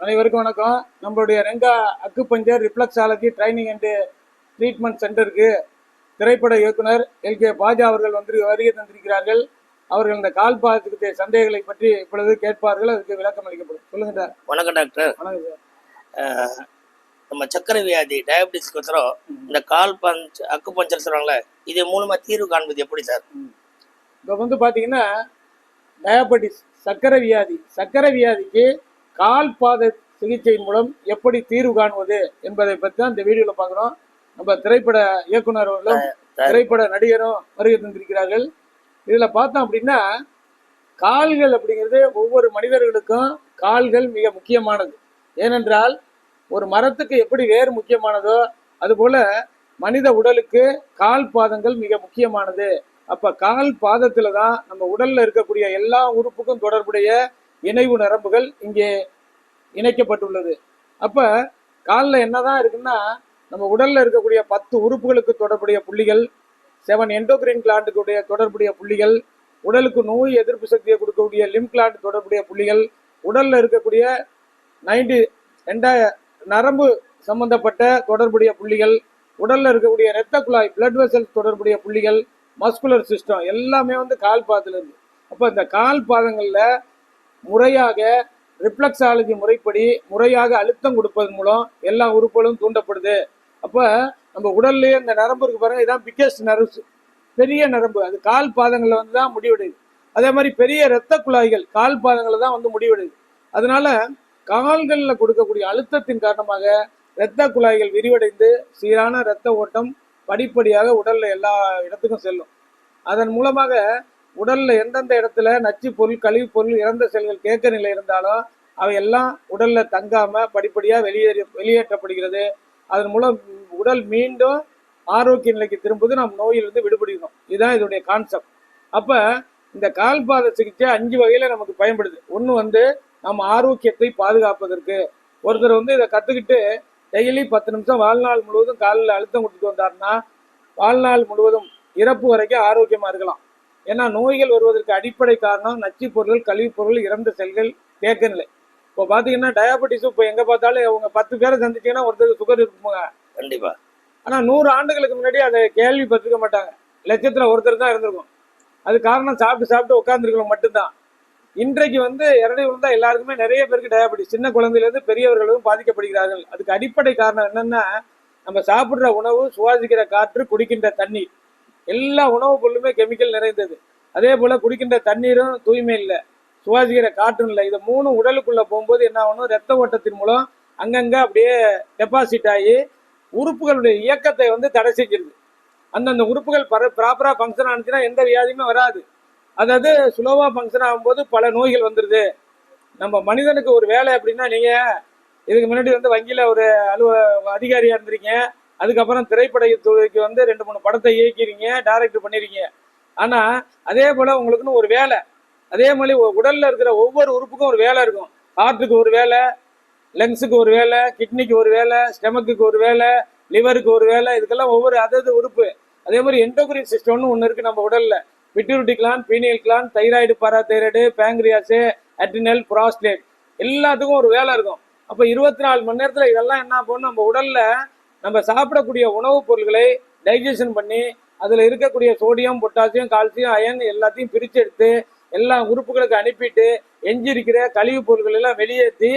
அனைவருக்கும் வணக்கம். நம்மளுடைய Renga acupuncture reflexology training and treatment சென்டருக்கு திரைப்பட இயக்குனர் எல் கே பாஜா அவர்கள் வந்து வருகை தந்திருக்கிறார்கள். அவர்கள் இந்த கால் பாதத்துக்கு சந்தேகங்களை பற்றி இப்பொழுது கேட்பார்கள். அதுக்கு விளக்கம் அளிக்கப்படும். சொல்லுங்க சார். வணக்கம் டாக்டர். வணக்கம் சார். நம்ம சக்கரை வியாதி டயபெட்டிஸ்க்கு ஒசரம் இந்த கால் பஞ்ச் அக்கு பஞ்சர் சொல்றாங்களே இது மூலமா தீர்வு காண்பது எப்படி சார்? இப்போ வந்து பார்த்தீங்கன்னா டயாபெட்டிஸ் சர்க்கரை வியாதி சர்க்கரை வியாதிக்கு கால் பாத சிகிச்சை மூலம் எப்படி தீர்வு காணுவது என்பதை பற்றி தான் இந்த வீடியோவில் பார்க்குறோம். நம்ம திரைப்பட இயக்குனர் அவர்களும் திரைப்பட நடிகரும் வருகை தந்திருக்கிறார்கள். இதில் பார்த்தோம் அப்படின்னா கால்கள் அப்படிங்கிறது ஒவ்வொரு மனிதர்களுக்கும் கால்கள் மிக முக்கியமானது. ஏனென்றால் ஒரு மரத்துக்கு எப்படி வேர் முக்கியமானதோ அதுபோல மனித உடலுக்கு கால் பாதங்கள் மிக முக்கியமானது. அப்ப கால் பாதத்துல தான் நம்ம உடல்ல இருக்கக்கூடிய எல்லா உறுப்புக்கும் தொடர்புடைய இணைவு நரம்புகள் இங்கே இணைக்கப்பட்டுள்ளது. அப்போ காலில் என்னதான் இருக்குன்னா நம்ம உடலில் இருக்கக்கூடிய பத்து உறுப்புகளுக்கு தொடர்புடைய புள்ளிகள் செவன் எண்டோகிரின் கிளாண்டுக்குடைய தொடர்புடைய புள்ளிகள் உடலுக்கு நோய் எதிர்ப்பு சக்தியை கொடுக்கக்கூடிய லிம் கிளாண்ட் தொடர்புடைய புள்ளிகள் உடலில் இருக்கக்கூடிய நைன்டி ரெண்டாய நரம்பு சம்பந்தப்பட்ட தொடர்புடைய புள்ளிகள் உடலில் இருக்கக்கூடிய இரத்த குழாய் பிளட் வெசல் தொடர்புடைய புள்ளிகள் மஸ்குலர் சிஸ்டம் எல்லாமே வந்து கால் பாதத்துல இருக்கு இந்த கால் பாதங்களில் முறையாக ரிஃப்ளக்ஸாலஜி முறைப்படி முறையாக அழுத்தம் கொடுப்பதன் மூலம் எல்லா உறுப்புகளும் தூண்டப்படுது. அப்போ நம்ம உடல்லையே இந்த நரம்பு இருக்கு பாருங்க இதான் பிக்கெஸ்ட் நர்வ்ஸ் பெரிய நரம்பு. அது கால் பாதங்களில் வந்து தான் முடிவடையுது அதே மாதிரி பெரிய இரத்த குழாய்கள் கால் பாதங்களில் தான் வந்து முடிவடையுது அதனால கால்களில் கொடுக்கக்கூடிய அழுத்தத்தின் காரணமாக இரத்த குழாய்கள் விரிவடைந்து சீரான இரத்த ஓட்டம் படிப்படியாக உடலில் எல்லா இடத்துக்கும் செல்லும். அதன் மூலமாக உடல்ல எந்தெந்த இடத்துல நச்சு பொருள் கழிவு பொருள் இறந்த செல்கள் தேக்க நிலை இருந்தாலும் அவை எல்லாம் உடல்ல தங்காம படிப்படியா வெளியேறி வெளியேற்றப்படுகிறது. அதன் மூலம் உடல் மீண்டும் ஆரோக்கிய நிலைக்கு திரும்புவது நாம் நோயிலிருந்து விடுபடுகிறோம். இதுதான் இதனுடைய கான்செப்ட் அப்ப இந்த கால்பாத சிகிச்சை அஞ்சு வகையில நமக்கு பயன்படுது. ஒன்று வந்து நம்ம ஆரோக்கியத்தை பாதுகாப்பதற்கு. ஒருத்தர் வந்து இதை கத்துக்கிட்டு டெய்லி பத்து நிமிஷம் வாழ்நாள் முழுவதும் காலில் அழுத்தம் கொடுத்துட்டு வந்தாருன்னா வாழ்நாள் முழுவதும் இறப்பு வரைக்கும் ஆரோக்கியமா இருக்கலாம். ஏன்னா நோய்கள் வருவதற்கு அடிப்படை காரணம் நச்சு பொருள் கழிவுப் பொருள் இறந்த செல்கள் தேக்க நிலை இப்போ பார்த்தீங்கன்னா டயாபெட்டிஸ் இப்போ எங்கே பார்த்தாலும் அவங்க பத்து பேரை சந்திச்சீங்கன்னா ஒருத்தருக்கு சுகர் இருக்குங்க கண்டிப்பா. ஆனால் நூறு ஆண்டுகளுக்கு முன்னாடி அதை கேள்விப்பட்டிருக்க மாட்டாங்க. லட்சத்தில் ஒருத்தர் தான் இருந்திருக்கும். அது காரணம் சாப்பிட்டு சாப்பிட்டு உட்காந்துருக்கணும் மட்டும்தான். இன்றைக்கு வந்து இறடி விழுந்தா எல்லாருக்குமே நிறைய பேருக்கு டயாபெட்டிஸ் சின்ன குழந்தையிலேருந்து பெரியவர்களும் பாதிக்கப்படுகிறார்கள். அதுக்கு அடிப்படை காரணம் என்னன்னா நம்ம சாப்பிட்ற உணவு சுவாசிக்கிற காற்று குடிக்கின்ற தண்ணீர். எல்லா உணவுப் பொருளுமே கெமிக்கல் நிறைந்தது. அதே போல குடிக்கின்ற தண்ணீரும் தூய்மை இல்லை. சுவாசிக்கிற காற்றும் இல்லை. இதை மூணு உடலுக்குள்ள போகும்போது என்ன ஆகணும்? ரத்த ஓட்டத்தின் மூலம் அங்கங்கே அப்படியே டெபாசிட் ஆகி உறுப்புகளுடைய இயக்கத்தை வந்து தடை செஞ்சிருது. அந்தந்த உறுப்புகள் பர ப்ராப்பராக ஃபங்க்ஷன் ஆனிச்சுன்னா எந்த வியாதியுமே வராது. அதாவது சுலோவாக ஃபங்க்ஷன் ஆகும்போது பல நோய்கள் வந்துடுது நம்ம மனிதனுக்கு ஒரு வேலை அப்படின்னா நீங்கள் இதுக்கு முன்னாடி வந்து வங்கியில் ஒரு அலுவ அதிகாரியாக இருந்திருக்கீங்க. அதுக்கப்புறம் திரைப்பட துறைக்கு வந்து ரெண்டு மூணு படத்தை இயக்கிறீங்க டைரக்ட் பண்ணிருக்கீங்க. ஆனா அதே போல உங்களுக்குன்னு ஒரு வேலை. அதே மாதிரி உடலில் உடல்ல இருக்கிற ஒவ்வொரு உறுப்புக்கும் ஒரு வேலை இருக்கும். ஹார்ட்டுக்கு ஒரு வேலை லங்ஸுக்கு ஒரு வேலை கிட்னிக்கு ஒரு வேலை ஸ்டெமக்குக்கு ஒரு வேலை லிவருக்கு ஒரு வேலை இதுக்கெல்லாம் ஒவ்வொரு அதது உறுப்பு. அதே மாதிரி எண்டோகிரின் சிஸ்டம்னு ஒன்று இருக்கு நம்ம உடல்ல. Pituitary gland pineal gland thyroid parathyroid pancreas adrenal prostate எல்லாத்துக்கும் ஒரு வேலை இருக்கும். அப்போ இருபத்தி நாலு மணி நேரத்தில் இதெல்லாம் என்ன பண்ணும் நம்ம உடல்ல நம்ம சாப்பிடக்கூடிய உணவுப் பொருட்களை டைஜஷன் பண்ணி அதில் இருக்கக்கூடிய சோடியம் பொட்டாசியம் கால்சியம் அயன் எல்லாத்தையும் பிரித்து எடுத்து எல்லா உறுப்புகளுக்கு அனுப்பிட்டு எஞ்சிருக்கிற கழிவுப் பொருட்கள் எல்லாம் வெளியேற்றி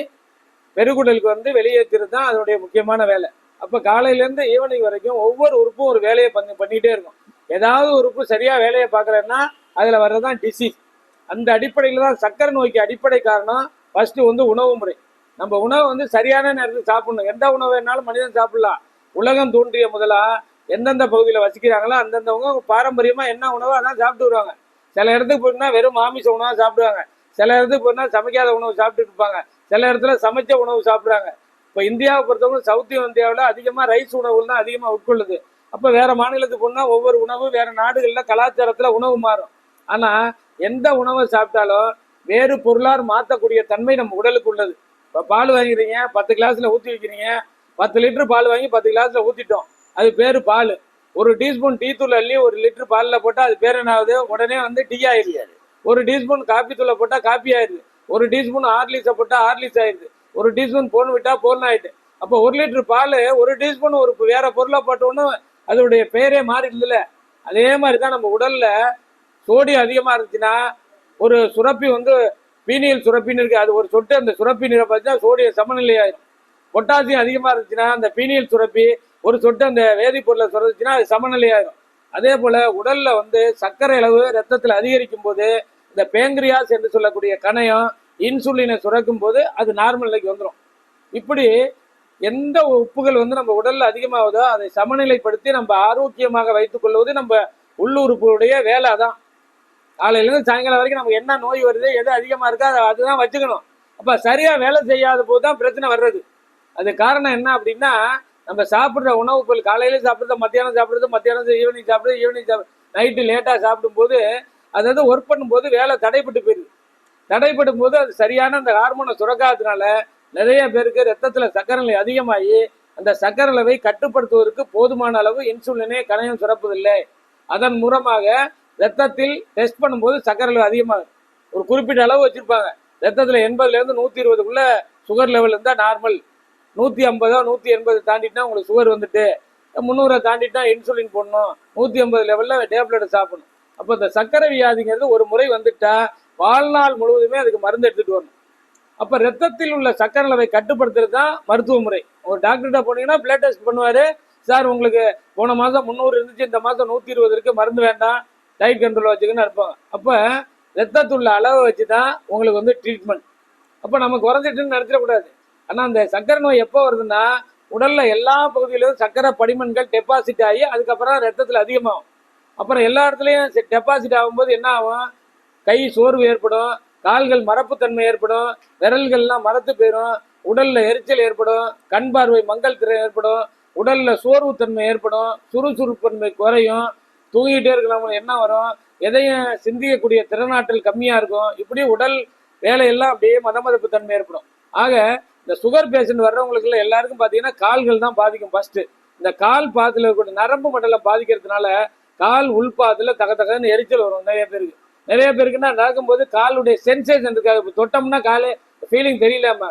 பெருகுடலுக்கு வந்து வெளியேற்றுறது தான் அதனுடைய முக்கியமான வேலை. அப்போ காலையிலேருந்து ஈவினிங் வரைக்கும் ஒவ்வொரு உறுப்பும் ஒரு வேலையை பண்ணி பண்ணிகிட்டே இருக்கும். ஏதாவது உறுப்பு சரியாக வேலையை பார்க்கலன்னா அதில் வர்றதான் டிசீஸ் அந்த அடிப்படையில் தான் சக்கரை நோய்க்கு அடிப்படை காரணம் ஃபஸ்ட்டு வந்து உணவு முறை. நம்ம உணவை வந்து சரியான நேரத்தில் சாப்பிடணும். எந்த உணவு வேணாலும் மனிதன் சாப்பிடலாம். உலகம் தோன்றிய முதலா எந்தெந்த பகுதியில் வசிக்கிறாங்களோ அந்தந்தவங்க பாரம்பரியமா என்ன உணவோ அதான் சாப்பிட்டு வருவாங்க. சில இடத்துக்கு போயிட்டுனா வெறும் மாமிச உணவாக சாப்பிடுவாங்க. சில இடத்துக்கு போயிட்டுனா சமைக்காத உணவு சாப்பிட்டுட்டு இருப்பாங்க. சில இடத்துல சமைச்ச உணவு சாப்பிடுறாங்க. இப்போ இந்தியாவை பொறுத்தவரை சவுத் இந்தியாவில் அதிகமாக ரைஸ் உணவுகள் தான் அதிகமாக உட்கொள்ளுது. அப்போ வேற மாநிலத்துக்கு போனால் ஒவ்வொரு உணவு வேற நாடுகளில் கலாச்சாரத்தில் உணவு மாறும். ஆனால் எந்த உணவை சாப்பிட்டாலும் வேறு பொருளார் மாற்றக்கூடிய தன்மை நம்ம உடலுக்கு உள்ளது. இப்போ பால் வாங்கிறீங்க பத்து கிளாஸில் ஊற்றி வைக்கிறீங்க பத்து லிட்டர் பால் வாங்கி பத்து கிளாஸில் ஊற்றிட்டோம் அது பேர் பால். ஒரு டீஸ்பூன் டீ தூள் அள்ளி ஒரு லிட்டர் பாலில் போட்டால் அது பேர் என்ன ஆகுது உடனே வந்து டீ ஆயிடுது. ஒரு டீஸ்பூன் காப்பி தூளை போட்டால் காப்பி ஆயிடுது. ஒரு டீஸ்பூன் ஹார்லிக்ஸை போட்டால் ஹார்லிக்ஸ் ஆயிடுது. ஒரு டீஸ்பூன் போன் விட்டா போன் ஆயிட்டு அப்போ ஒரு லிட்டர் பால் ஒரு டீஸ்பூன் ஒரு வேற பொருளை போட்டோன்னு அதோடைய பெயரே மாறிடுதுல அதே மாதிரி தான் நம்ம உடல்ல சோடியம் அதிகமா இருந்துச்சுன்னா ஒரு சுரப்பி வந்து பீனியல் சுரப்பின்னு இருக்கு. அது ஒரு சொட்டு அந்த சுரப்பி நீரை பார்த்தா சோடியம் சமநிலை ஆயிடும் பொட்டாசியம் அதிகமாக இருந்துச்சுன்னா அந்த பீனியல் சுரப்பி ஒரு சொட்டு அந்த வேதிப்பொருளை சுரந்துச்சுன்னா அது சமநிலை அதே போல் உடலில் வந்து சர்க்கரை அளவு ரத்தத்தில் அதிகரிக்கும் போது இந்த பேங்கிரியாஸ் என்று சொல்லக்கூடிய கணையம் இன்சுலினை சுரக்கும் போது அது நார்மல் நிலைக்கு வந்துடும் இப்படி எந்த உப்புகள் வந்து நம்ம உடலில் அதிகமாகுதோ அதை சமநிலைப்படுத்தி நம்ம ஆரோக்கியமாக வைத்துக் கொள்வது நம்ம உள்ளுறுப்புடைய வேலை தான் காலையிலேருந்து சாயங்காலம் வரைக்கும் நமக்கு என்ன நோய் வருது எது அதிகமாக இருக்கோ அதை அதுதான் வச்சுக்கணும். அப்போ சரியாக வேலை செய்யாத போது தான் பிரச்சனை வர்றது. அது காரணம் என்ன அப்படின்னா நம்ம சாப்பிட்ற உணவு பொருள் காலையில சாப்பிட்றது மத்தியானம் சாப்பிட்றது மத்தியானம் ஈவினிங் சாப்பிட்றது ஈவினிங் சாப்பிட்றது நைட்டு லேட்டாக சாப்பிடும்போது அதாவது ஒர்க் பண்ணும்போது வேலை தடைப்பட்டு போயிடுது தடைப்படும் போது அது சரியான அந்த ஹார்மோனை சுரக்காததுனால நிறைய பேருக்கு ரத்தத்தில் சர்க்கரை நிலை அதிகமாகி அந்த சர்க்கரை அளவை கட்டுப்படுத்துவதற்கு போதுமான அளவு இன்சுலினே கணையம் சுரப்பதில்லை. அதன் மூலமாக ரத்தத்தில் டெஸ்ட் பண்ணும்போது சர்க்கரை அளவு அதிகமாகுது. ஒரு குறிப்பிட்ட அளவு வச்சுருப்பாங்க. ரத்தத்தில் எண்பதுலேருந்து நூற்றி இருபதுக்குள்ளே சுகர் லெவல் இருந்தால் நார்மல் நூற்றி ஐம்பதோ நூற்றி எண்பது தாண்டிட்டுனா உங்களுக்கு சுகர் வந்துட்டு முந்நூறை தாண்டிட்டா இன்சுலின் போடணும். நூற்றி ஐம்பது லெவலில் டேப்லெட் சாப்பிடணும். அப்போ இந்த சர்க்கரை வியாதிங்கிறது ஒரு முறை வந்துட்டா வாழ்நாள் முழுவதுமே அதுக்கு மருந்து எடுத்துகிட்டு வரணும். அப்போ ரத்தத்தில் உள்ள சர்க்கரை அளவை கட்டுப்படுத்துறது தான் மருத்துவ முறை. ஒரு டாக்டர்கிட்ட போனீங்கன்னா பிளட் டெஸ்ட் பண்ணுவார். சார் உங்களுக்கு போன மாதம் முந்நூறு இருந்துச்சு இந்த மாதம் நூற்றி இருபது இருக்குது மருந்து வேண்டாம். டயட் கண்ட்ரோல் வச்சுக்கன்னு இருப்பாங்க அப்போ ரத்தத்துள்ள அளவை வச்சு தான் உங்களுக்கு வந்து ட்ரீட்மெண்ட் அப்போ நம்ம குறைஞ்சிட்டுன்னு நடத்திடக்கூடாது ஆனா அந்த சர்க்கரை நோய் எப்போ வருதுன்னா உடல்ல எல்லா பகுதியிலும் சக்கரை படிமன்கள் டெபாசிட் ஆகி அதுக்கப்புறம் ரத்தத்தில் அதிகமாகும். அப்புறம் எல்லா இடத்துலையும் டெபாசிட் ஆகும்போது என்ன ஆகும்? கை சோர்வு ஏற்படும் கால்கள் மரப்புத்தன்மை ஏற்படும் விரல்கள்லாம் மரத்து போயிடும் உடல்ல எரிச்சல் ஏற்படும் கண் பார்வை மங்கல் திறன் ஏற்படும் உடல்ல சோர்வுத்தன்மை ஏற்படும் சுறுசுறுப்பன்மை குறையும் தூங்கிட்டே இருக்கிறவங்களுக்கு என்ன வரும்? எதையும் சிந்திக்கக்கூடிய திறனாற்றல் கம்மியா இருக்கும். இப்படி உடல் வேலையெல்லாம் அப்படியே மதமதப்பு தன்மை ஏற்படும். ஆக இந்த சுகர் பேஷண்ட் வர்றவங்களுக்கு எல்லாருக்கும் பார்த்தீங்கன்னா கால்கள் தான் பாதிக்கும் ஃபர்ஸ்ட் இந்த கால் பாதத்தில் இருக்கக்கூடிய நரம்பு மண்டலம் பாதிக்கிறதுனால கால் உள்பாதத்தில் தக தகன்னு எரிச்சல் வரும் நிறைய பேருக்கு. நிறைய பேருக்குன்னா நடக்கும்போது காலுடைய சென்சேஷன் இருக்காது. இப்போ தொட்டோம்னா காலே ஃபீலிங் தெரியலாம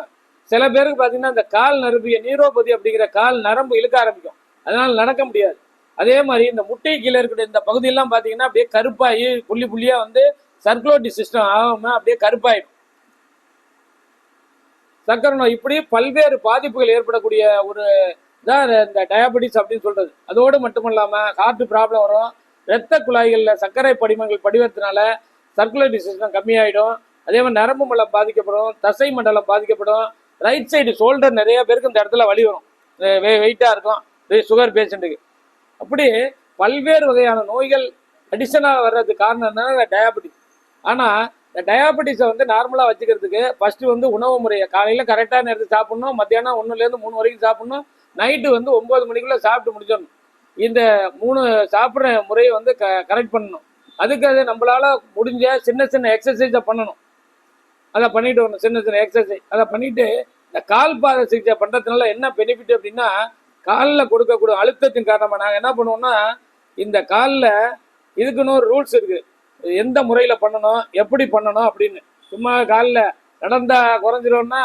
சில பேருக்கு பார்த்தீங்கன்னா இந்த கால் நரம்பிய நீரோபதி அப்படிங்கிற கால் நரம்பு இழுக்க ஆரம்பிக்கும். அதனால் நடக்க முடியாது. அதே மாதிரி இந்த முட்டை கீழே இருக்கிற இந்த பகுதியெல்லாம் பார்த்தீங்கன்னா அப்படியே கருப்பாகி புள்ளி புள்ளியாக வந்து சர்க்குலோட்டி சிஸ்டம் ஆகாமல் அப்படியே கருப்பாயிடும். சக்கரை நோய் இப்படி பல்வேறு பாதிப்புகள் ஏற்படக்கூடிய ஒரு தான் இந்த டயபெட்டிஸ் அப்படின்னு சொல்றது. அதோடு மட்டுமல்லாமல் ஹார்ட் ப்ராப்ளம் வரும். இரத்த குழாய்களில் சர்க்கரை படிமங்கள் படிவத்தினால சர்க்குலேட்டரி சிஸ்டம் கம்மியாயிடும். அதே மாதிரி நரம்பு மண்டலம் பாதிக்கப்படும் தசை மண்டலம் பாதிக்கப்படும். ரைட் சைடு ஷோல்டர் நிறைய பேருக்கு இந்த இடத்துல வழி வரும். வெயிட்டாக இருக்கும் சுகர் பேஷண்ட்டுக்கு அப்படி பல்வேறு வகையான நோய்கள் அடிஷனாக வர்றதுக்கு காரணம் என்ன டயாபெட்டிஸ் ஆனால் இந்த டயாபெட்டிஸை வந்து நார்மலாக வச்சுக்கிறதுக்கு ஃபஸ்ட்டு வந்து உணவு முறையை காலையில் கரெக்டாக நேரத்துக்கு சாப்பிடணும் மத்தியானம் ஒன்றுலேருந்து மூணு வரைக்கும் சாப்பிடணும் நைட்டு வந்து ஒம்பது மணிக்குள்ளே சாப்பிட்டு முடிச்சிடணும். இந்த மூணு சாப்பிட்ற முறையை வந்து க கரெக்ட் பண்ணணும். அதுக்கு அது நம்மளால் முடிஞ்ச சின்ன சின்ன எக்ஸசைஸை பண்ணணும். அதை பண்ணிட்டு வரணும் சின்ன சின்ன எக்ஸசைஸ் அதை பண்ணிட்டு இந்த கால் பாத சிகிச்சை பண்ணுறதுனால என்ன பெனிஃபிட் அப்படின்னா காலில் கொடுக்கக்கூடிய அழுத்தத்தின் காரணமாக நாங்கள் என்ன பண்ணுவோம்னா இந்த காலில் இதுக்குன்னு ஒரு ரூல்ஸ் இருக்குது எந்த முறையில் பண்ணணும் எப்படி பண்ணணும் அப்படின்னு சும்மா காலில் நடந்தா குறைஞ்சிரும்னா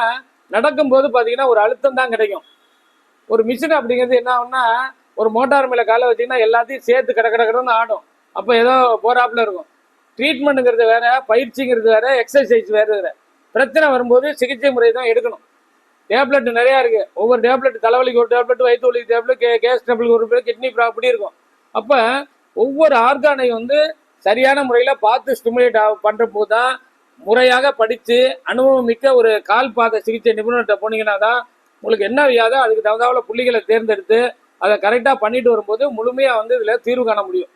நடக்கும்போது பார்த்தீங்கன்னா ஒரு அழுத்தம் தான் கிடைக்கும். ஒரு மிஷின் அப்படிங்கிறது என்ன ஆகும்னா ஒரு மோட்டார் மேலே காலை வச்சீங்கன்னா எல்லாத்தையும் சேர்த்து கிட கிட ஆடும். அப்போ ஏதோ போராப்பில் இருக்கும். ட்ரீட்மெண்ட்டுங்கிறது வேற பயிற்சிங்கிறது வேற எக்ஸசைஸ் வேறு வேறு. பிரச்சனை வரும்போது சிகிச்சை முறை தான் எடுக்கணும். டேப்லெட் நிறையா இருக்குது ஒவ்வொரு டேப்லெட் தலைவலிக்கு ஒரு டேப்லெட் வயிற்று வலிக்கு டேப்லெட் கே கேஸ் டேப்லெட் ஒரு கிட்னி அப்படி இருக்கும். அப்போ ஒவ்வொரு ஆர்கானை வந்து சரியான முறையில் பார்த்து ஸ்டிமுலேட் ஆக பண்ணுறப்போ தான் முறையாக படித்து அனுபவம் மிக்க ஒரு கால் பாத சிகிச்சை நிபுணர்கிட்ட போனீங்கன்னா தான் உங்களுக்கு என்ன வியாதோ அதுக்கு தகுந்தாவில் புள்ளிகளை தேர்ந்தெடுத்து அதை கரெக்டாக பண்ணிட்டு வரும்போது முழுமையாக வந்து இதில் தீர்வு காண முடியும்.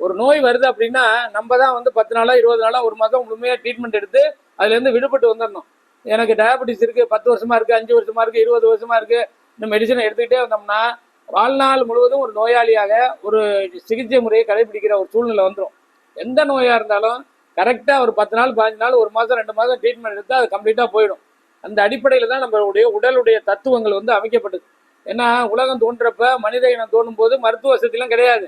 ஒரு நோய் வருது அப்படின்னா நம்ம தான் வந்து பத்து நாளாக இருபது நாளாக ஒரு மாதம் முழுமையாக ட்ரீட்மெண்ட் எடுத்து அதுலேருந்து விடுபட்டு வந்துடணும் எனக்கு டயபெட்டிஸ் இருக்குது பத்து வருஷமாக இருக்குது அஞ்சு வருஷமாக இருக்குது இருபது வருஷமாக இருக்குது இந்த மெடிசனை எடுத்துக்கிட்டே வந்தோம்னா வாழ்நாள் முழுவதும் ஒரு நோயாளியாக ஒரு சிகிச்சை முறையை கடைபிடிக்கிற ஒரு சூழ்நிலை வந்துடும் எந்த நோயாக இருந்தாலும் கரெக்டாக ஒரு பத்து நாள் பதினஞ்சு நாள் ஒரு மாதம் ரெண்டு மாதம் ட்ரீட்மெண்ட் எடுத்தால் அது கம்ப்ளீட்டாக போயிடும். அந்த அடிப்படையில் தான் நம்மளுடைய உடலுடைய தத்துவங்கள் வந்து அமைக்கப்பட்டது. ஏன்னா உலகம் தோன்றப்ப மனித இனம் தோணும் போது மருத்துவ வசதிலாம் கிடையாது.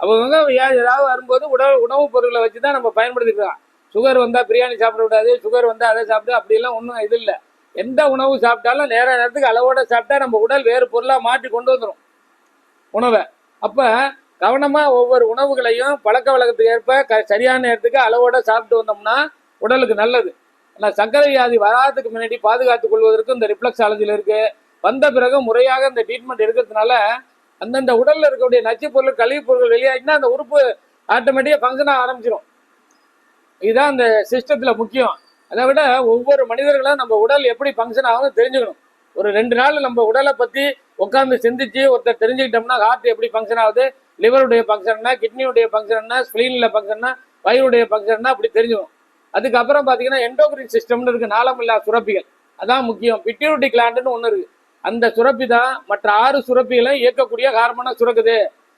அவங்க ஏதாவது வரும்போது உணவு உணவுப் பொருட்களை வச்சு தான் நம்ம பயன்படுத்திக்கலாம். சுகர் வந்தால் பிரியாணி சாப்பிடக்கூடாது சுகர் வந்தால் அதை சாப்பிட்டு அப்படிலாம் ஒன்றும் இது இல்லை. எந்த உணவு சாப்பிட்டாலும் நேர நேரத்துக்கு அளவோட சாப்பிட்டா நம்ம உடல் வேறு பொருளாக மாற்றி கொண்டு வந்துடும் உணவை. அப்போ கவனமா ஒவ்வொரு உணவுகளையும் பழக்க வழக்கத்துக்கு ஏற்ப க சரியான நேரத்துக்கு அளவோட சாப்பிட்டு வந்தோம்னா உடலுக்கு நல்லது. ஆனால் சர்க்கரை வியாதி வராதுக்கு முன்னாடி பாதுகாத்துக் கொள்வதற்கு இந்த ரிஃப்ளெக்ஸாலஜியில் இருக்கு. வந்த பிறகு முறையாக இந்த ட்ரீட்மெண்ட் எடுக்கிறதுனால அந்தந்த உடலில் இருக்கக்கூடிய நச்சுப் பொருள் கழிவுப் பொருட்கள் வெளியாகினா அந்த உறுப்பு ஆட்டோமேட்டிக்காக ஃபங்க்ஷன் ஆக ஆரம்பிச்சிடும் இதுதான் அந்த சிஸ்டத்தில் முக்கியம். அதை விட ஒவ்வொரு மனிதர்களும் நம்ம உடல் எப்படி ஃபங்க்ஷன் ஆகும்னு தெரிஞ்சுக்கணும். ஒரு ரெண்டு நாள் நம்ம உடலை பற்றி உட்காந்து சிந்திச்சு ஒருத்தர் தெரிஞ்சுக்கிட்டோம்னா ஹார்ட் எப்படி ஃபங்க்ஷன் ஆகுது? லிவருடைய ஃபங்க்ஷன்னா கிட்னியுடைய ஃபங்க்ஷன்னா ஸ்ப்ளீனில் ஃபங்க்ஷன்னா வயிறுடைய ஃபங்க்ஷன்னா அப்படி தெரிஞ்சுக்கணும். அதுக்கப்புறம் பார்த்தீங்கன்னா எண்டோக்ரின் சிஸ்டம்னு இருக்குது நாளமில்லா சுரப்பிகள். அதான் முக்கியம். பிட்யூரிட்டி கிளாண்டுன்னு ஒன்று இருக்குது அந்த சுரப்பி தான் மற்ற ஆறு சுரப்பிகளையும் இயக்கக்கூடிய ஹார்மோனாக சுரக்குது.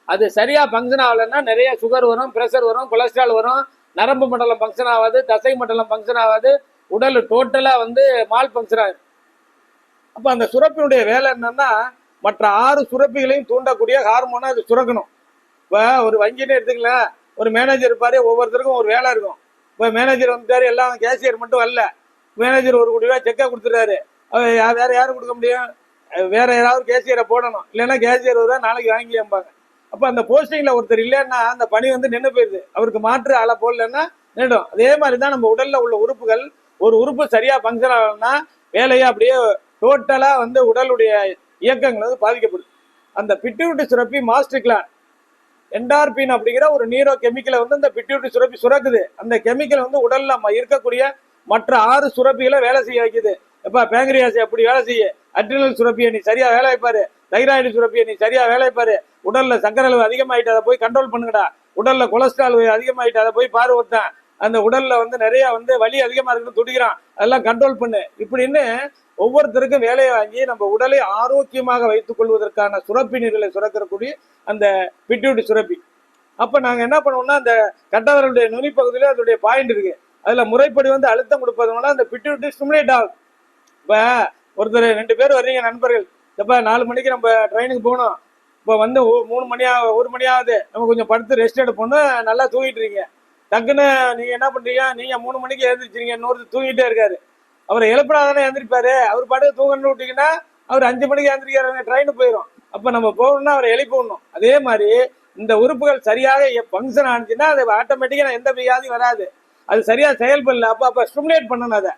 அது சரியாக ஃபங்க்ஷன் ஆகலைன்னா நிறைய சுகர் வரும் ப்ரெஷர் வரும் கொலஸ்ட்ரால் வரும். நரம்பு மண்டலம் ஃபங்க்ஷன் ஆகாது தசை மண்டலம் ஃபங்க்ஷன் ஆகாது. உடல் டோட்டலாக வந்து மால் ஃபங்க்ஷன் ஆகுது அப்போ அந்த சுரப்பினுடைய வேலை என்னன்னா மற்ற ஆறு சுரப்பிகளையும் தூண்டக்கூடிய ஹார்மோனை அது சுரக்கணும். இப்போ ஒரு வங்கின்னு எடுத்துக்கலாம் ஒரு மேனேஜர் இருப்பாரு ஒவ்வொருத்தருக்கும் ஒரு வேலை இருக்கும். இப்போ மேனேஜர் வந்துட்டாரு எல்லாம் கேஷியர் மட்டும் வரல. மேனேஜர் ஒரு கோடி ரூபா செக்கை கொடுத்துட்றாரு. அவர் வேற யாரும் கொடுக்க முடியும். வேற யாராவது கேஷியரை போடணும். இல்லைன்னா கேஷியர் தான் நாளைக்கு வாங்கி அம்பாங்க அப்போ அந்த போஸ்டிங்கில் ஒருத்தர் இல்லைன்னா அந்த பணி வந்து நின்று போயிடுது அவருக்கு மாற்று ஆளை போடலன்னா நின்றுடும் அதே மாதிரி தான் நம்ம உடலில் உள்ள உறுப்புகள் ஒரு உறுப்பு சரியாக ஃபங்க்ஷன் ஆகலைன்னா வேலையை அப்படியே டோட்டலாக வந்து உடலுடைய இயக்கங்கள் வந்து பாதிக்கப்படுது. அந்த பிட்டுவிட்டு சுரப்பி மாஸ்டர் கிளான் என்டார்பின் அப்படிங்கிற ஒரு நீரோ கெமிக்கலை வந்து இந்த பிட்யூட்டி சுரப்பி சுரக்குது. அந்த கெமிக்கல் வந்து உடல்ல இருக்கக்கூடிய மற்ற ஆறு சுரப்பிகளை வேலை செய்ய வைக்குது. எப்ப பேங்கரியாஸ் எப்படி வேலை செய்ய? அட்ரினல் சுரப்பியை நீ சரியா வேலை வைப்பாரு. தைராய்டு சுரப்பியை நீ சரியா வேலை வைப்பாரு. உடல்ல சக்கரை அளவு அதிகமாயிட்டு அதை போய் கண்ட்ரோல் பண்ணுங்கடா. உடல்ல கொலஸ்ட்ரால் அதிகமாயிட்டு அதை போய் பாரு ஒருத்தன். அந்த உடல்ல வந்து நிறைய வந்து வலி அதிகமா இருக்குன்னு துடிக்கிறான். அதெல்லாம் கண்ட்ரோல் பண்ணு. இப்படின்னு ஒவ்வொருத்தருக்கும் வேலையை வாங்கி நம்ம உடலை ஆரோக்கியமாக வைத்துக் கொள்வதற்கான சுரப்பி நீர்களை சுரக்கக்கூடிய அந்த பிட்யூட்டி சுரப்பி. அப்ப நாங்க என்ன பண்ணுவோம்னா அந்த கட்டவர்களுடைய நுனி பகுதியில அதோடைய பாயிண்ட் இருக்கு. அதுல முறைப்படி வந்து அழுத்தம் கொடுப்பதனால அந்த பிட்யூட்டி ஸ்டிமுலேட் ஆகும். இப்ப ஒருத்தர் ரெண்டு பேர் வர்றீங்க நண்பர்கள். இப்ப நாலு மணிக்கு நம்ம ட்ரெயினுக்கு போகணும். இப்போ வந்து மூணு மணி ஒரு மணி ஆகுது. நம்ம கொஞ்சம் படுத்து ரெஸ்ட் எடுப்போம்னு நல்லா தூங்கிட்டு இருக்கீங்க. டக்குன்னு நீங்க என்ன பண்றீங்க நீங்க மூணு மணிக்கு எழுந்திரிச்சிருங்க. இன்னொருத்தர் தூங்கிட்டே இருக்காரு. அவரை எழுப்பினாதானே எழுந்திரிப்பாரு அவர் பாட்டுக்கு தூங்கன்னு விட்டீங்கன்னா அவர் அஞ்சு மணிக்கு எழுந்திரிக்கிறாரு ட்ரெயின் போயிடும் அப்ப நம்ம போகணும்னா அவரை எழுப்பி விடணும் அதே மாதிரி இந்த உறுப்புகள் சரியாக ஃபங்க்ஷன் ஆனிச்சுன்னா அது ஆட்டோமேட்டிக்காக எந்த வியாதியும் வராது. அது சரியாக செயல்படல. அப்போ அப்போ ஸ்டிமுலேட் பண்ணணும் அதை.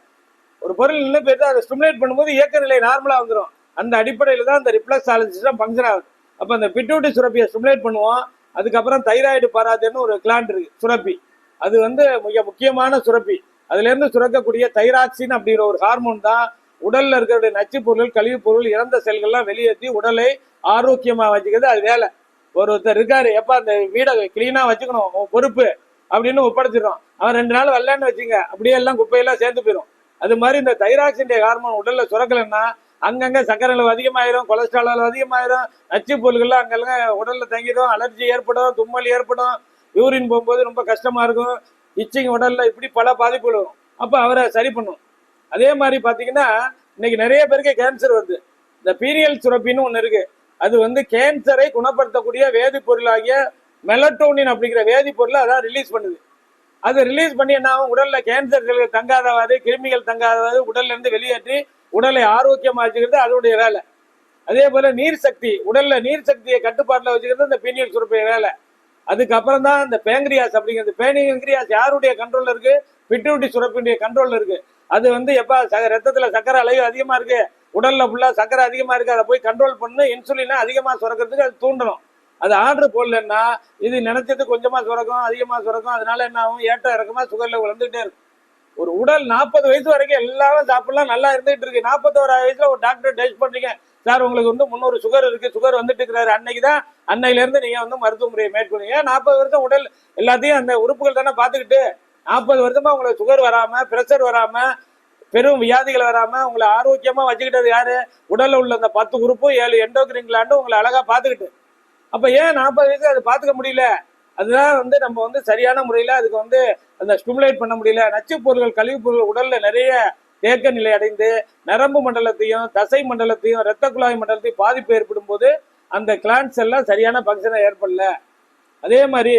ஒரு பொருள் நின்று போயிட்டு அதை ஸ்டிமுலேட் பண்ணும்போது இயக்க நிலை நார்மலாக வந்துடும் அந்த அடிப்படையில் தான் அந்த ரிப்ளக்ஸ் ஆலஜிஸ்டாக ஃபங்க்ஷன் ஆகுது. அப்போ அந்த பிட்யூட்டி சுரப்பியை ஸ்டிமுலேட் பண்ணுவோம். அதுக்கப்புறம் தைராய்டு பராதுன்னு ஒரு கிளாண்ட் இருக்கு சுரப்பி. அது வந்து மிக முக்கியமான சுரப்பி. அதுல இருந்து சுரக்கக்கூடிய தைராக்சின் அப்படிங்கிற ஒரு ஹார்மோன் தான் உடல்ல இருக்கிற நச்சு பொருள் கழிவுப் பொருள் இறந்த செல்கள்லாம் வெளியேற்றி உடலை ஆரோக்கியமா வச்சுக்கிறது. அது வேலை. ஒருத்தர் இருக்காரு எப்ப அந்த வீடை கிளீனா வச்சுக்கணும் பொறுப்பு அப்படின்னு ஒப்படைச்சிடும் அவன் ரெண்டு நாள் வரலன்னு வச்சுங்க அப்படியே எல்லாம் குப்பையெல்லாம் சேர்ந்து போயிடும் அது மாதிரி இந்த தைராக்சின் ஹார்மோன் உடல்ல சுரக்கலைன்னா அங்கங்க சக்கரை அளவு அதிகமாயிரும் கொலஸ்ட்ரால் அளவு அதிகமாயிரும் நச்சு பொருள்கள்லாம் அங்கெல்லாம் உடல்ல தங்கிடும் அலர்ஜி ஏற்படும் தும்மல் ஏற்படும் யூரின் போகும்போது ரொம்ப கஷ்டமா இருக்கும். இச்சிங் உடல்ல இப்படி பல பாதிப்புகள் வரும். அப்போ அவரை சரி பண்ணும். அதே மாதிரி பார்த்தீங்கன்னா இன்னைக்கு நிறைய பேருக்கு கேன்சர் வருது. இந்த பீரியல் சுரப்பின்னு ஒன்று இருக்கு. அது வந்து கேன்சரை குணப்படுத்தக்கூடிய வேதிப்பொருளாகிய மெலட்டோனின் அப்படிங்கிற வேதிப்பொருளை அதான் ரிலீஸ் பண்ணுது. அது ரிலீஸ் பண்ணி என்ன ஆகும்? உடல்ல கேன்சர் செல்கள் தங்காதவாறு கிருமிகள் தங்காதவாறு உடல்ல இருந்து வெளியேற்றி உடலை ஆரோக்கியமா வச்சுக்கிறது அதனுடைய வேலை. அதே போல நீர் சக்தி உடல்ல நீர் சக்தியை கட்டுப்பாட்டில் வச்சுக்கிறது இந்த பீனியல் சுரப்பிய வேலை. அதுக்கப்புறம் தான் இந்த பேங்கிரியாஸ் அப்படிங்கிறது பேனிங்கிரியாஸ் யாருடைய கண்ட்ரோல் இருக்கு? பிட்யூட்டி சுரப்பினுடைய கண்ட்ரோல் இருக்கு. அது வந்து எப்போ ச- ரத்தத்தில் சக்கரை அளவு அதிகமாக இருக்கு. உடல்ல ஃபுல்லாக சக்கரை அதிகமாக இருக்கு. அதை போய் கண்ட்ரோல் பண்ணு. இன்சுலினை அதிகமாக சுரக்கிறதுக்கு அது தூண்டணும். அது ஆர்டர் போடலன்னா இது நினைச்சது கொஞ்சமாக சுரக்கும் அதிகமாக சுரக்கும். அதனால என்ன ஆகும்? ஏற்ற இறக்கமா சுகரில் வளர்ந்துகிட்டே இருக்கும். ஒரு உடல் நாற்பது வயசு வரைக்கும் எல்லாரும் சாப்பிடலாம். நல்லா இருந்துகிட்டு இருக்கு. நாற்பத்தோரு வயசுல ஒரு டாக்டர் டெஸ்ட் பண்றீங்க. சார் உங்களுக்கு வந்து முந்நூறு சுகர் இருக்கு. சுகர் வந்துட்டு இருக்கிறாரு. அன்னைக்கு தான் அன்னையில இருந்து நீங்க வந்து மருத்துவ முறையை மேற்கொள்ளுங்க நாற்பது வருஷம் உடல் எல்லாத்தையும் அந்த உறுப்புகள் தானே பார்த்துக்கிட்டு நாற்பது வருஷமா உங்களுக்கு சுகர் வராம பிரஷர் வராம பெரும் வியாதிகள் வராம உங்களை ஆரோக்கியமா வச்சுக்கிட்டது யாரு? உடல்ல உள்ள அந்த பத்து உறுப்பும் ஏழு எண்டோக்ரின் கிளாண்டு உங்களை அழகா பார்த்துக்கிட்டு. அப்ப ஏன் நாற்பது வயசு அதை பார்த்துக்க முடியல? அதுதான் வந்து நம்ம வந்து சரியான முறையில அதுக்கு வந்து அந்த ஸ்டிமுலேட் பண்ண முடியல. நச்சு பொருள்கள் கழிவுப் பொருள் உடல்ல நிறைய தேக்க நிலை அடைந்து நரம்பு மண்டலத்தையும் தசை மண்டலத்தையும் இரத்த குழாய் மண்டலத்தையும் பாதிப்பு ஏற்படும் போது அந்த கிளான்ஸ் எல்லாம் சரியான ஃபங்க்ஷனை ஏற்படல. அதே மாதிரி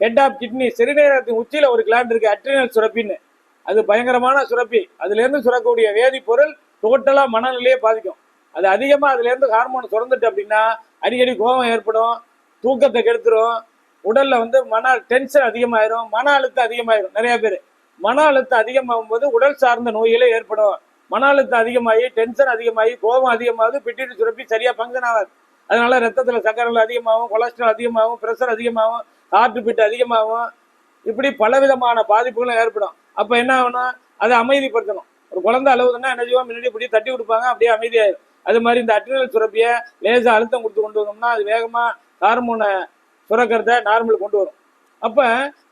ஹெட் ஆஃப் கிட்னி சிறுநீரகத்தின் உச்சியில் ஒரு கிளாண்ட் இருக்கு அட்ரினல் சுரப்பின்னு. அது பயங்கரமான சுரப்பி. அதுலேருந்து சுரக்கக்கூடிய வேதிப்பொருள் டோட்டலாக மனநிலையை பாதிக்கும். அது அதிகமாக அதுலேருந்து ஹார்மோன் சுரந்துட்டு அப்படின்னா அடிக்கடி கோபம் ஏற்படும் தூக்கத்தை கெடுத்துரும் உடலில் வந்து மன டென்ஷன் அதிகமாயிரும் மன அழுத்தம் அதிகமாயிரும் நிறைய பேர். மன அழுத்தம் அதிகமாகும் போது உடல் சார்ந்த நோய்களே ஏற்படும். மன அழுத்தம் அதிகமாகி டென்ஷன் அதிகமாகி கோபம் அதிகமாகுது பிட்டிட்டு சுரப்பி சரியா ஃபங்க்ஷன் ஆகாது. அதனால ரத்தத்துல சக்கரங்கள் அதிகமாகும் கொலஸ்ட்ரால் அதிகமாகும் பிரஷர் அதிகமாகும் ஹார்ட் பீட் அதிகமாகும். இப்படி பலவிதமான பாதிப்புகளும் ஏற்படும். அப்ப என்ன ஆகணும் அதை அமைதிப்படுத்தணும். ஒரு குழந்தை அழுவுதுன்னா என்ன செய்வோம்? முன்னாடி இப்படி தட்டி கொடுப்பாங்க அப்படியே அமைதியாயிடும் அது மாதிரி இந்த அட்ரினல் சுரப்பியை லேசாக அழுத்தம் கொடுத்து கொண்டு வந்தோம்னா அது வேகமா ஹார்மோனை சுரக்கிறத நார்மல் கொண்டு வரும். அப்ப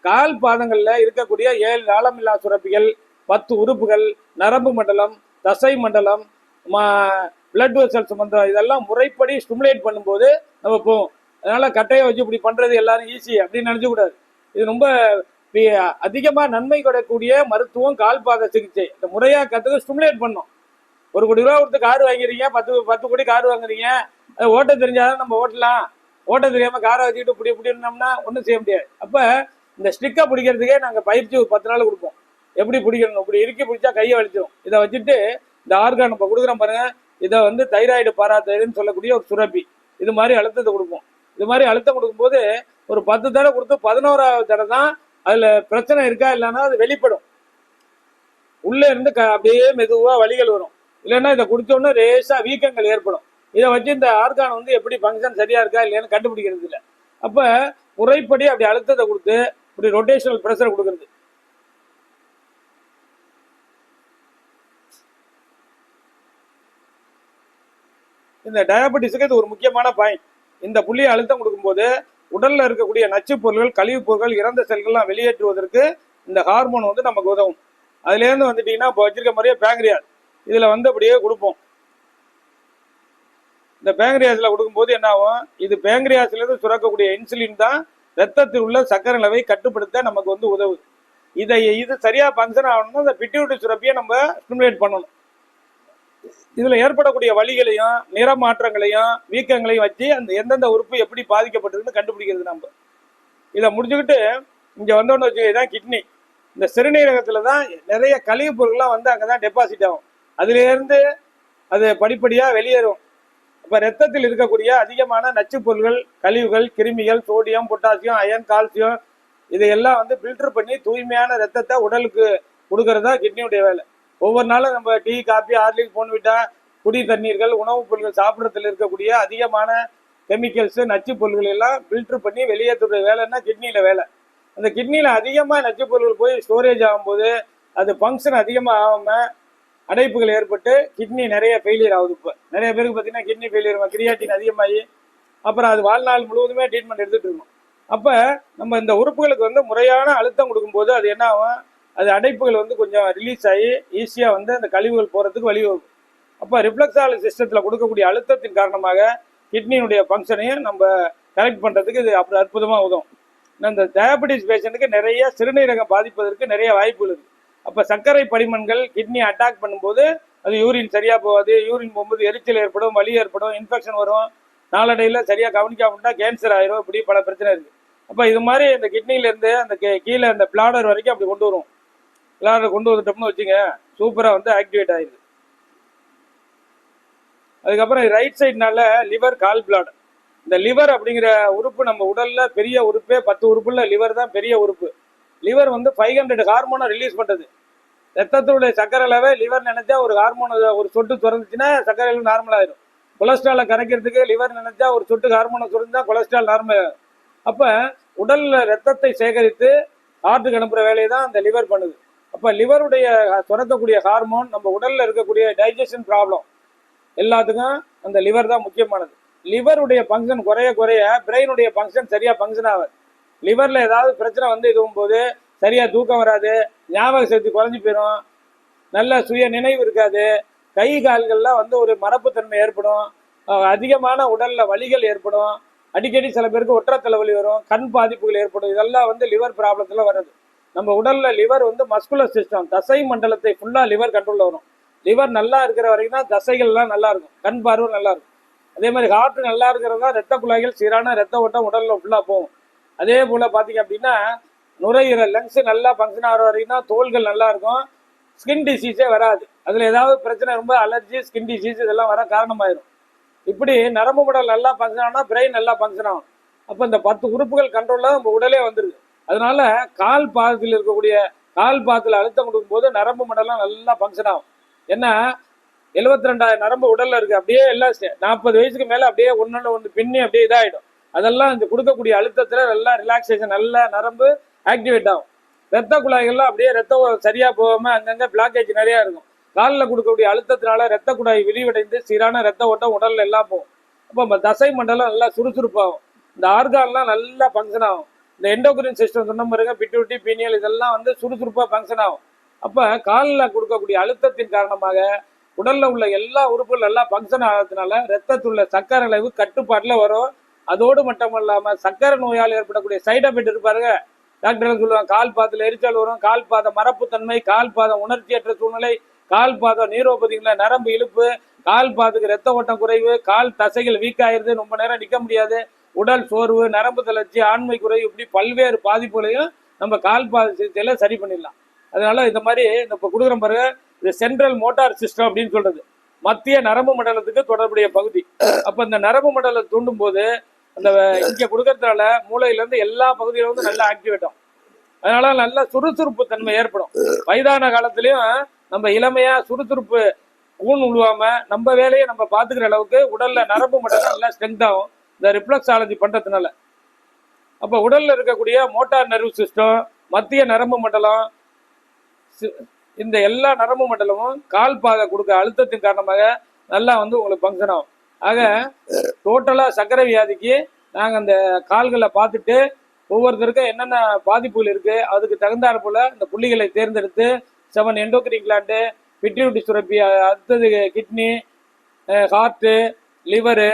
கால் பாதங்கள்ல இருக்கக்கூடிய ஏழு நாளமில்லா சுரப்பிகள் பத்து உறுப்புகள் நரம்பு மண்டலம் தசை மண்டலம் பிளட் வெசல் சம்பந்தம் இதெல்லாம் முறைப்படி ஸ்டிமுலேட் பண்ணும்போது நம்ம போவோம் அதனால கட்டையை வச்சு இப்படி பண்றது எல்லாரும் ஈஸி அப்படின்னு நினச்சக்கூடாது கூடாது. இது ரொம்ப அதிகமாக நன்மை கிடைக்கக்கூடிய மருத்துவம் கால் பாத சிகிச்சை. இந்த முறையாக கற்றுக்க ஸ்டிமுலேட் பண்ணும். ஒரு கோடி ரூபா கொடுத்து கார் வாங்கிறீங்க பத்து பத்து கோடி கார் வாங்குறீங்க அது ஓட்ட தெரிஞ்சாதான் நம்ம ஓட்டலாம். ஓட்ட தெரியாம காரை வச்சுக்கிட்டு பிடி பிடினோம்னா ஒன்றும் செய்ய முடியாது. அப்ப இந்த ஸ்டிக்கை பிடிக்கிறதுக்கே நாங்க பயிற்சி ஒரு பத்து நாள் கொடுப்போம். எப்படி பிடிக்கணும்? இப்படி இறுக்கி பிடிச்சா கையை வலிச்சிடும் இதை வச்சுட்டு இந்த ஆர்கான் இப்போ கொடுக்குறோம் பாருங்க. இதை வந்து தைராய்டு பாராதைடுன்னு சொல்லக்கூடிய ஒரு சுரப்பி. இது மாதிரி அழுத்தத்தை கொடுப்போம். இது மாதிரி அழுத்தம் கொடுக்கும்போது ஒரு பத்து தடவை கொடுத்து பதினோராவது தடவை தான் அதுல பிரச்சனை இருக்கா இல்லைன்னா அது வெளிப்படும். உள்ளே இருந்து க அப்படியே மெதுவாக வலிகள் வரும். இல்லைன்னா இதை கொடுத்தோன்னே ரேஷாக வீக்கங்கள் ஏற்படும். இதை வச்சு இந்த ஆர்கான் வந்து எப்படி ஃபங்க்ஷன் சரியா இருக்கா இல்லையான்னு கண்டுபிடிக்கிறது இல்லை. அப்போ முறைப்படி அப்படி அழுத்தத்தை கொடுத்து இப்படி ரொட்டேஷனல் ப்ரெஷர் கொடுக்குறது. இந்த டயபெட்டிஸுக்கு இது ஒரு முக்கியமான பாயிண்ட் இந்த புள்ளியை அழுத்தம் கொடுக்கும்போது உடலில் இருக்கக்கூடிய நச்சு பொருள்கள் கழிவுப் பொருட்கள் இறந்த செல்கள்லாம் வெளியேற்றுவதற்கு இந்த ஹார்மோன் வந்து நமக்கு உதவும். அதுலேருந்து வந்துட்டீங்கன்னா இப்போ வச்சிருக்க மாதிரியே பேங்க்ரியாஸ் இதில் வந்து அப்படியே கொடுப்போம். இந்த பேங்க்ரியாஸ்ல கொடுக்கும்போது என்ன ஆகும் இது பேங்க்ரியாஸ்லேருந்து சுரக்கக்கூடிய இன்சுலின் தான் ரத்தத்தில் உள்ள சர்க்கரை அளவை கட்டுப்படுத்த நமக்கு வந்து உதவுது. இதை இது சரியாக ஃபங்க்ஷன் ஆகணும்னா இந்த பிட்யூட்டி சுரப்பியை நம்ம ஸ்டிமுலேட் பண்ணணும். இதில் ஏற்படக்கூடிய வழிகளையும் நிற மாற்றங்களையும் வீக்கங்களையும் வச்சு அந்த எந்தெந்த உறுப்பு எப்படி பாதிக்கப்பட்டிருக்குன்னு கண்டுபிடிக்கிறது நம்ம. இதை முடிச்சுக்கிட்டு இங்கே வந்தோன்னு வச்சுக்கிதான் கிட்னி இந்த சிறுநீரகத்தில் தான் நிறைய கழிவுப் பொருட்கள்லாம் வந்து அங்கே தான் டெபாசிட் ஆகும். அதுலேருந்து அது படிப்படியாக வெளியேறும். இப்போ ரத்தத்தில் இருக்கக்கூடிய அதிகமான நச்சு பொருட்கள் கழிவுகள் கிருமிகள் சோடியம் பொட்டாசியம் அயன் கால்சியம் இதையெல்லாம் வந்து ஃபில்டர் பண்ணி தூய்மையான ரத்தத்தை உடலுக்கு கொடுக்கறது தான் கிட்னியுடைய வேலை. ஒவ்வொரு நாளும் நம்ம டீ காபி ஹார்லிக் போன் விட்டா குடி தண்ணீர்கள் உணவுப் பொருட்கள் சாப்பிட்றதுல இருக்கக்கூடிய அதிகமான கெமிக்கல்ஸ் நச்சுப் பொருட்கள் எல்லாம் ஃபில்டர் பண்ணி வெளியேற்றுற வேலைன்னா கிட்னியில வேலை. அந்த கிட்னியில அதிகமா நச்சு பொருட்கள் போய் ஸ்டோரேஜ் ஆகும்போது அது ஃபங்க்ஷன் அதிகமாக ஆகாம அடைப்புகள் ஏற்பட்டு கிட்னி நிறைய ஃபெயிலியர் ஆகுது இப்போ. நிறைய பேருக்கு பார்த்தீங்கன்னா கிட்னி ஃபெயிலியர் கிரியாட்டின் அதிகமாகி அப்புறம் அது வாழ்நாள் முழுவதுமே ட்ரீட்மெண்ட் எடுத்துகிட்டு இருக்கும். அப்போ நம்ம இந்த உறுப்புகளுக்கு வந்து முறையான அழுத்தம் கொடுக்கும்போது அது என்ன ஆகும்? அது அடைப்புகள் வந்து கொஞ்சம் ரிலீஸ் ஆகி ஈஸியாக வந்து அந்த கழிவுகள் போகிறதுக்கு வழிவகுக்கும் அப்போ ரிஃப்ளெக்ஸாலி சிஸ்டத்தில் கொடுக்கக்கூடிய அழுத்தத்தின் காரணமாக கிட்னியினுடைய ஃபங்க்ஷனையும் நம்ம கரெக்ட் பண்ணுறதுக்கு இது அப்படி அற்புதமாக உதவும். இந்த டயபெட்டிஸ் பேஷண்ட்டுக்கு நிறைய சிறுநீரகம் பாதிப்பதற்கு நிறைய வாய்ப்புகள் இருக்குது அப்போ சர்க்கரை படிமன்கள் கிட்னி அட்டாக் பண்ணும்போது அது யூரின் சரியாக போகாது. யூரின் போகும்போது எரிச்சல் ஏற்படும் வலி ஏற்படும் இன்ஃபெக்ஷன் வரும். நாளடையில் சரியாக கவனிக்காமட்டா கேன்சர் ஆயிரும். இப்படி பல பிரச்சனை இருக்கு. அப்போ இது மாதிரி இந்த கிட்னிலேருந்து அந்த கீழே அந்த பிளாடர் வரைக்கும் அப்படி கொண்டு வரும். பிளாடர் கொண்டு வந்துட்டோம்னு வச்சுங்க சூப்பராக வந்து ஆக்டிவேட் ஆயிடுது. அதுக்கப்புறம் ரைட் சைட்னால லிவர் கால் பிளாடர் இந்த லிவர் அப்படிங்கிற உறுப்பு நம்ம உடலில் பெரிய உறுப்பே பத்து உறுப்புல லிவர் தான் பெரிய உறுப்பு. லிவர் வந்து ஃபைவ் ஹண்ட்ரட் ஹார்மோனை ரிலீஸ் பண்ணுறது ரத்தத்தினுடைய சக்கரை அளவை லிவர் நினைச்சா ஒரு ஹார்மோன் ஒரு சொட்டு திறந்துச்சுன்னா சக்கரை அளவு நார்மல் ஆயிடும் கொலஸ்ட்ராலை கரைக்கிறதுக்கு லிவர் நினைச்சா ஒரு சொட்டு ஹார்மோனை சுரந்தா கொலஸ்ட்ரால் நார்மல் ஆகும் அப்போ உடலில் ரத்தத்தை சேகரித்து ஹார்ட்டுக்கு அனுப்புகிற வேலையை தான் அந்த லிவர் பண்ணுது. அப்போ லிவருடைய சுரக்கக்கூடிய ஹார்மோன் நம்ம உடலில் இருக்கக்கூடிய டைஜஷன் ப்ராப்ளம் எல்லாத்துக்கும் அந்த லிவர் தான் முக்கியமானது. லிவருடைய ஃபங்க்ஷன் குறைய குறைய பிரெயினுடைய ஃபங்க்ஷன் சரியாக ஃபங்க்ஷன் ஆகாது. லிவர்ல ஏதாவது பிரச்சனை வந்து இதுவும் போது சரியா தூக்கம் வராது ஞாபக சக்தி குறைஞ்சு போயிடும் நல்ல சுய நினைவு இருக்காது கை கால்கள்லாம் வந்து ஒரு மரப்புத்தன்மை ஏற்படும் அதிகமான உடல்ல வலிகள் ஏற்படும் அடிக்கடி சில பேருக்கு ஒற்றை தலைவலி வரும் கண் பாதிப்புகள் ஏற்படும் இதெல்லாம் வந்து லிவர் ப்ராப்ளத்துல வருது நம்ம உடல்ல லிவர் வந்து மஸ்குலர் சிஸ்டம் தசை மண்டலத்தை ஃபுல்லா லிவர் கண்ட்ரோல்ல வரும். லிவர் நல்லா இருக்கிற வரைக்கும் தான் தசைகள்லாம் நல்லா இருக்கும் கண் பார்வை நல்லா இருக்கும். அதே மாதிரி ஹார்ட் நல்லா இருக்கிறது தான் ரத்த குழாய்கள் சீரான ரத்த ஓட்டம் உடல்ல ஃபுல்லா போகும். அதே போல் பார்த்தீங்க அப்படின்னா நுரையீரல் லங்ஸ் நல்லா ஃபங்க்ஷன் ஆகிற வரைக்கும் தான் தோள்கள் நல்லா இருக்கும். ஸ்கின் டிசீஸே வராது. அதில் ஏதாவது பிரச்சனை ரொம்ப அலர்ஜி ஸ்கின் டிசீஸ் இதெல்லாம் வர காரணமாயிரும். இப்படி நரம்பு உடல் நல்லா ஃபங்க்ஷன் ஆனால் பிரெயின் நல்லா ஃபங்க்ஷன் ஆகும். அப்போ இந்த பத்து உறுப்புகள் கண்ட்ரோலில் நம்ம உடலே வந்துடுது அதனால கால் பாதத்தில் இருக்கக்கூடிய கால் பாதத்தில் அழுத்தம் கொடுக்கும்போது நரம்பு மண்டலம் நல்லா ஃபங்க்ஷன் ஆகும். ஏன்னா எழுபத்தி ரெண்டாயிரம் நரம்பு உடலில் இருக்குது அப்படியே எல்லாம் நாற்பது வயசுக்கு மேலே அப்படியே ஒன்று ஒன்று பின்னி அப்படியே இதாகிடும் அதெல்லாம் இந்த கொடுக்கக்கூடிய அழுத்தத்தில் நல்லா ரிலாக்ஸேஷன் நல்லா நரம்பு ஆக்டிவேட் ஆகும். ரத்த குழாய்கள்லாம் அப்படியே ரத்தம் சரியாக போகாமல் அங்கங்கே பிளாக்கேஜ் நிறையா இருக்கும். காலில் கொடுக்கக்கூடிய அழுத்தத்தினால ரத்த குழாய் விரிவடைந்து சீரான ரத்த ஓட்டம் உடலில் எல்லாம் போகும். அப்போ நம்ம தசை மண்டலம் நல்லா சுறுசுறுப்பாகும். இந்த ஆர்கான்லாம் நல்லா ஃபங்க்ஷன் ஆகும். இந்த எண்டோகிரின் சிஸ்டம் சொன்ன பாருங்க பிட்யூட்டி பீனியல் இதெல்லாம் வந்து சுறுசுறுப்பாக ஃபங்க்ஷன் ஆகும். அப்போ காலில் கொடுக்கக்கூடிய அழுத்தத்தின் காரணமாக உடலில் உள்ள எல்லா உறுப்புகள் நல்லா ஃபங்க்ஷன் ஆகிறதுனால ரத்தத்துள்ள சர்க்கரை அளவு கட்டுப்பாட்டில் வரும். அதோடு மட்டும் இல்லாமல் சர்க்கரை நோயால் ஏற்படக்கூடிய சைட் எஃபெக்ட் இருப்பாருங்க டாக்டர்கள் சொல்லுவாங்க கால் பாதத்தில் எரிச்சல் வரும் கால் பாதம் மரப்புத்தன்மை கால் பாதம் உணர்ச்சியற்ற சூழ்நிலை கால் பாதம் நீரோபதிகளில் நரம்பு இழுப்பு கால் பாதுக்கு ரத்த ஓட்டம் குறைவு கால் தசைகள் வீக்காயிருது ரொம்ப நேரம் நிற்க முடியாது உடல் சோர்வு நரம்பு தளர்ச்சி ஆண்மை குறைவு இப்படி பல்வேறு பாதிப்புகளையும் நம்ம கால் பாத சிகிச்சையில சரி பண்ணிடலாம். அதனால இந்த மாதிரி இந்த இப்போ கொடுக்குற பாருங்க இது சென்ட்ரல் மோட்டார் சிஸ்டம் அப்படின்னு சொல்றது. மத்திய நரம்பு மண்டலத்துக்கு தொடர்புடைய பகுதி. அப்போ இந்த நரம்பு மண்டலம் தூண்டும் போது அந்த இங்க கொடுக்கறதுனால மூளையில இருந்து எல்லா பகுதியிலும் வந்து நல்லா ஆக்டிவேட் ஆகும். அதனால நல்ல சுறுசுறுப்பு தன்மை ஏற்படும். வயதான காலத்திலயும் நம்ம இளமையா சுறுசுறுப்பு ஊன் உழுவாம நம்ம வேலையை நம்ம பாத்துக்கிற அளவுக்கு உடல்ல நரம்பு மண்டலம் நல்லா ஸ்ட்ரென்த் ஆகும். இந்த ரிப்ளக்ஸாலஜி பண்றதுனால. அப்ப உடல்ல இருக்கக்கூடிய மோட்டார் நர்வ் சிஸ்டம் மத்திய நரம்பு மண்டலம் இந்த எல்லா நரம்பு மண்டலமும் கால் பாதை கொடுக்க அழுத்தத்தின் காரணமாக நல்லா வந்து உங்களுக்கு ஃபங்க்ஷன் ஆகும். ஆக டோட்டலா சர்க்கரை வியாதிக்கு நாங்க அந்த கால்களை பார்த்துட்டு ஒவ்வொருத்தருக்கும் என்னென்ன பாதிப்புகள் இருக்கு அதுக்கு தகுந்தாற் போல இந்த புள்ளிகளை தேர்ந்தெடுத்து செவன் எண்டோக்ரின் கிளாண்டு பிட்யூட்டி சுரப்பி அடுத்தது kidney heart liver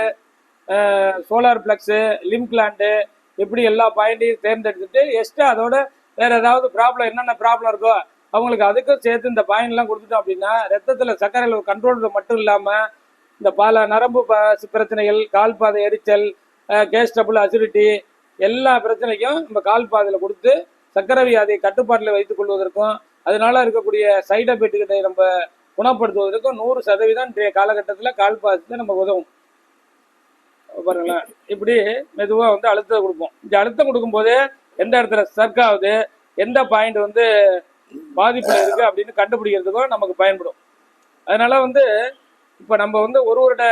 solar plexus lymph gland இப்படி எல்லா பாயிண்ட்டையும் தேர்ந்தெடுத்துட்டு எக்ஸ்ட்ரா அதோட வேற ஏதாவது ப்ராப்ளம் என்னென்ன ப்ராப்ளம் இருக்கோ அவங்களுக்கு அதுக்கும் சேர்த்து இந்த பாயிண்ட்லாம் கொடுத்துட்டோம் அப்படின்னா ரத்தத்தில் சர்க்கரை அளவு கண்ட்ரோல் மட்டும் இல்லாமல் இந்த பல நரம்பு பிரச்சனைகள் கால் பாதை எரிச்சல் கேஸ் ட்ரபிள் அசிடிட்டி எல்லா பிரச்சனைக்கும் நம்ம கால் பாதையில் கொடுத்து சர்க்கரை வியாதியை கட்டுப்பாட்டில் வைத்துக் கொள்வதற்கும் அதனால இருக்கக்கூடிய சைட் எஃபெக்ட்டுகளை நம்ம குணப்படுத்துவதற்கும் நூறு சதவீதம் இன்றைய காலகட்டத்தில் கால் பாதத்தை நம்ம உதவும். பாருங்களேன். இப்படி மெதுவாக வந்து அழுத்தம் கொடுப்போம். இந்த அழுத்தம் கொடுக்கும்போது எந்த இடத்துல ஸ்டர்க் ஆகுது எந்த பாயிண்ட் வந்து பாதிப்பில் இருக்குது அப்படின்னு கண்டுபிடிக்கிறதுக்கும் நமக்கு பயன்படும். அதனால வந்து இப்போ நம்ம வந்து ஒரு வருட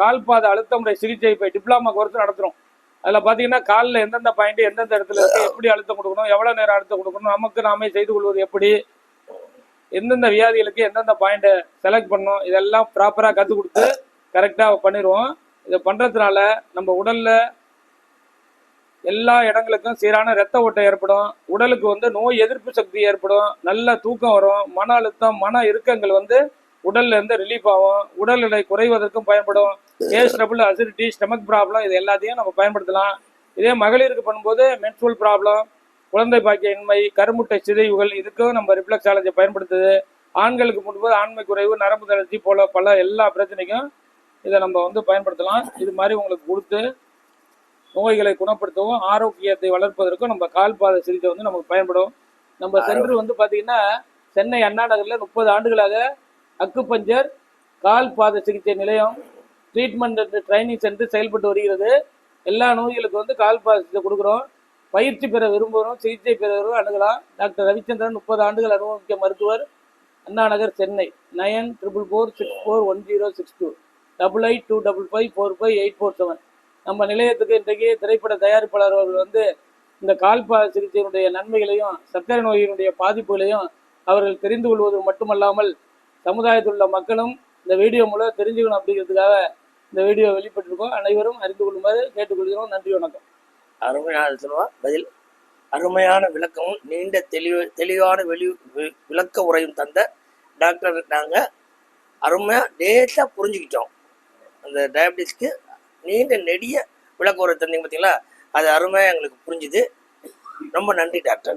கால் பாத அழுத்த முறை சிகிச்சை இப்போ டிப்ளமா கோர்ஸ் நடத்துகிறோம் அதில் பார்த்தீங்கன்னா காலில் எந்தெந்த பாயிண்ட் எந்தெந்த இடத்துல இருக்கு எப்படி அழுத்தம் கொடுக்கணும் எவ்வளோ நேரம் அழுத்தம் கொடுக்கணும் நமக்கு நாமே செய்து கொள்வது எப்படி எந்தெந்த வியாதிகளுக்கு எந்தெந்த பாயிண்ட்டை செலக்ட் பண்ணணும் இதெல்லாம் ப்ராப்பராக கற்றுக் கொடுத்து கரெக்டாக பண்ணிடுவோம். இதை பண்ணுறதுனால நம்ம உடலில் எல்லா இடங்களுக்கும் சீரான ரத்த ஓட்டம் ஏற்படும். உடலுக்கு வந்து நோய் எதிர்ப்பு சக்தி ஏற்படும். நல்ல தூக்கம் வரும். மன அழுத்தம் மன இறுக்கங்கள் வந்து உடல்ல இருந்து ரிலீஃப் ஆகும். உடல் எடை குறைவதற்கும் பயன்படும். Gas trouble acidity stomach problem இது எல்லாத்தையும் நம்ம பயன்படுத்தலாம். இதே மகளிருக்கு பண்ணும்போது மென்சுவல் ப்ராப்ளம் குழந்தை பாக்கிய இன்மை கருமுட்டை சிதைவுகள் இதுக்கும் நம்ம ரிப்ளக்ஸ் ஆலஜை பயன்படுத்துது. ஆண்களுக்கு பண்ணும்போது ஆண்மை குறைவு நரம்பு தளர்ச்சி போல பல எல்லா பிரச்சனைக்கும் இதை நம்ம வந்து பயன்படுத்தலாம். இது மாதிரி உங்களுக்கு கொடுத்து நோய்களை குணப்படுத்தவும் ஆரோக்கியத்தை வளர்ப்பதற்கும் நம்ம கால்பாத சிகிச்சை வந்து நமக்கு பயன்படும். நம்ம சென்று வந்து பார்த்தீங்கன்னா சென்னை அண்ணா நகரில் முப்பது ஆண்டுகளாக அக்குபஞ்சர் கால் பாத சிகிச்சை நிலையம் ட்ரீட்மெண்ட் ட்ரைனிங் சென்டர் செயல்பட்டு வருகிறது. எல்லா நோய்களுக்கு வந்து கால் பாத சிகிச்சை கொடுக்குறோம். பயிற்சி பெற விரும்புகிறோம். சிகிச்சை பெறுவரும் அணுகலாம். டாக்டர் ரவிச்சந்திரன் முப்பது ஆண்டுகள் அனுபவிக்க மருத்துவர். Anna Nagar Chennai. Nine triple four six four one zero six two. Double eight two double five four five eight four seven. நம்ம நிலையத்துக்கு இன்றைக்கு திரைப்பட தயாரிப்பாளர் அவர்கள் வந்து இந்த கால்பாத சிகிச்சையினுடைய நன்மைகளையும் சர்க்கரை நோயினுடைய பாதிப்புகளையும் அவர்கள் தெரிந்து கொள்வது மட்டுமல்லாமல் சமுதாயத்தில் உள்ள மக்களும் இந்த வீடியோ மூலம் தெரிஞ்சுக்கணும் அப்படிங்கிறதுக்காக இந்த வீடியோ வெளிப்பட்டிருக்கோம். அனைவரும் அறிந்து கொள்ளுமாறு கேட்டுக்கொள்கிறோம். நன்றி வணக்கம். அருமையான சொல்லுவா பதில். அருமையான விளக்கமும் நீண்ட தெளிவு தெளிவான வெளி வி- விளக்க உரையும் தந்த டாக்டர் நாங்கள் அருமையாக லேட்டாக புரிஞ்சுக்கிட்டோம். அந்த டயபிட்டிஸ்க்கு நீண்ட நெடிய விளக்க உரை தந்தீங்க பார்த்தீங்களா அது அருமையாக எங்களுக்கு புரிஞ்சுது. ரொம்ப நன்றி டாக்டர்.